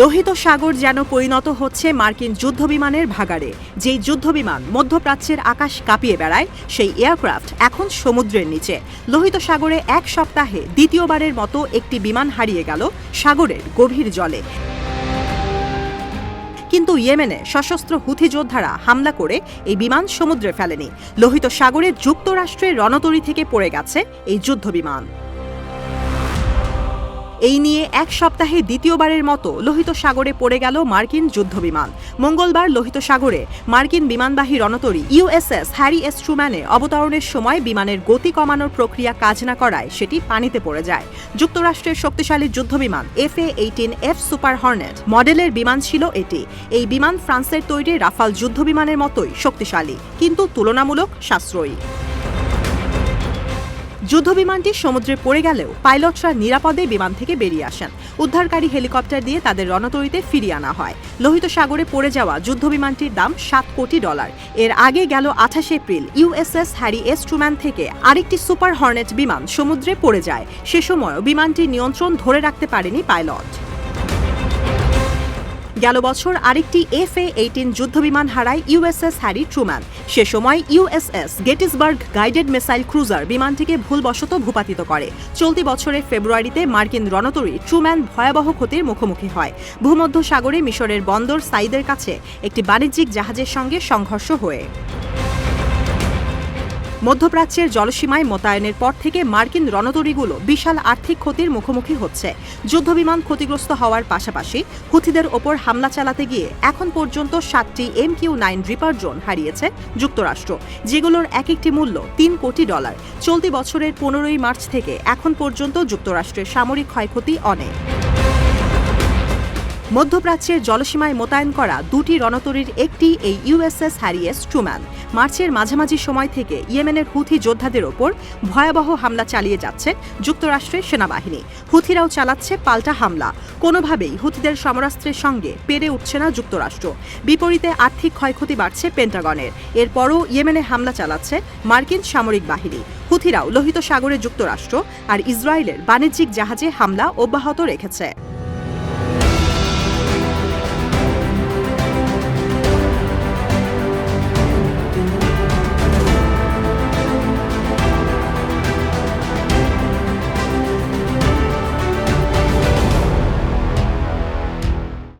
লোহিত সাগর যেন পরিণত হচ্ছে মার্কিন যুদ্ধবিমানের ভাগাড়ে। যেই যুদ্ধবিমান মধ্যপ্রাচ্যের আকাশ কাঁপিয়ে বেড়ায়, সেই এয়ারক্রাফট এখন সমুদ্রের নিচে। লোহিত সাগরে এক সপ্তাহে দ্বিতীয়বারের মতো একটি বিমান হারিয়ে গেল সাগরের গভীর জলে। কিন্তু ইয়েমেনে সশস্ত্র হুথি যোদ্ধারা হামলা করে এই বিমান সমুদ্রে ফেলেনি। লোহিত সাগরে যুক্তরাষ্ট্রের রণতরী থেকে পড়ে গেছে এই যুদ্ধবিমান। এই নিয়ে এক সপ্তাহে দ্বিতীয়বারের মতো লোহিত সাগরে পড়ে গেল মার্কিন যুদ্ধবিমান। মঙ্গলবার লোহিত সাগরে মার্কিন বিমানবাহী রণতরী ইউএসএস হ্যারি এস ট্রুম্যানে অবতরণের সময় বিমানের গতি কমানোর প্রক্রিয়া কাজ না করায় সেটি পানিতে পড়ে যায়। যুক্তরাষ্ট্রের শক্তিশালী যুদ্ধবিমান F A eighteen F super hornet মডেলের বিমান ছিল এটি। এই বিমান ফ্রান্সের তৈরি রাফাল যুদ্ধবিমানের মতোই শক্তিশালী, কিন্তু তুলনামূলক সাশ্রয়ী। যুদ্ধবিমানটি সমুদ্রে পড়ে গেলেও পাইলটরা নিরাপদে বিমান থেকে বেরিয়ে আসেন। উদ্ধারকারী হেলিকপ্টার দিয়ে তাদের রণতরীতে ফিরিয়ে আনা হয়। লোহিত সাগরে পড়ে যাওয়া যুদ্ধ বিমানটির দাম সাত কোটি ডলার। এর আগে গেল আঠাশ April. USS Harry S Truman থেকে আরেকটি সুপার হর্নেট বিমান সমুদ্রে পড়ে যায়। সে সময় বিমানটির নিয়ন্ত্রণ ধরে রাখতে পারেনি পাইলট। গেল বছর আরেকটি এফ এ এইটিন যুদ্ধবিমান হারায় ইউএসএস হ্যারি ট্রুম্যান। সে সময় USS Gettysburg guided missile cruiser বিমানটিকে ভুলবশত ভূপাতিত করে। চলতি বছরের ফেব্রুয়ারিতে মার্কিন রণতরী ট্রুম্যান ভয়াবহ ক্ষতির মুখোমুখি হয়। ভূমধ্য সাগরে মিশরের বন্দর সাইদের কাছে একটি বাণিজ্যিক জাহাজের সঙ্গে সংঘর্ষ হয়ে। মধ্যপ্রাচ্যের জলসীমায় মোতায়েনের পর থেকে মার্কিন রণতরীগুলো বিশাল আর্থিক ক্ষতির মুখোমুখি হচ্ছে। যুদ্ধবিমান ক্ষতিগ্রস্ত হওয়ার পাশাপাশি হুথিদের ওপর হামলা চালাতে গিয়ে এখন পর্যন্ত সাতটি M Q nine reaper drone হারিয়েছে যুক্তরাষ্ট্র, যেগুলোর এক একটি মূল্য তিন কোটি ডলার। চলতি বছরের পনেরোই মার্চ থেকে এখন পর্যন্ত যুক্তরাষ্ট্রের সামরিক ক্ষয়ক্ষতি অনেক। মধ্যপ্রাচ্যের জলসীমায় মোতায়েন করা দুটি রণতরীর একটি এই ইউএসএস হ্যারিয়েস ট্রুম্যান। মার্চের মাঝামাঝি সময় থেকে ইয়েমেনের হুথি যোদ্ধাদের ওপর ভয়াবহ হামলা চালিয়ে যাচ্ছে যুক্তরাষ্ট্রের সেনাবাহিনী। হুথিরাও চালাচ্ছে পাল্টা হামলা। কোনোভাবেই হুথিদের সমরাস্ত্রের সঙ্গে পেরে উঠছে না যুক্তরাষ্ট্র। বিপরীতে আর্থিক ক্ষয়ক্ষতি বাড়ছে পেন্টাগনের। এরপরও ইয়েমেনে হামলা চালাচ্ছে মার্কিন সামরিক বাহিনী। হুথিরাও লোহিত সাগরে যুক্তরাষ্ট্র আর ইসরায়েলের বাণিজ্যিক জাহাজে হামলা অব্যাহত রেখেছে।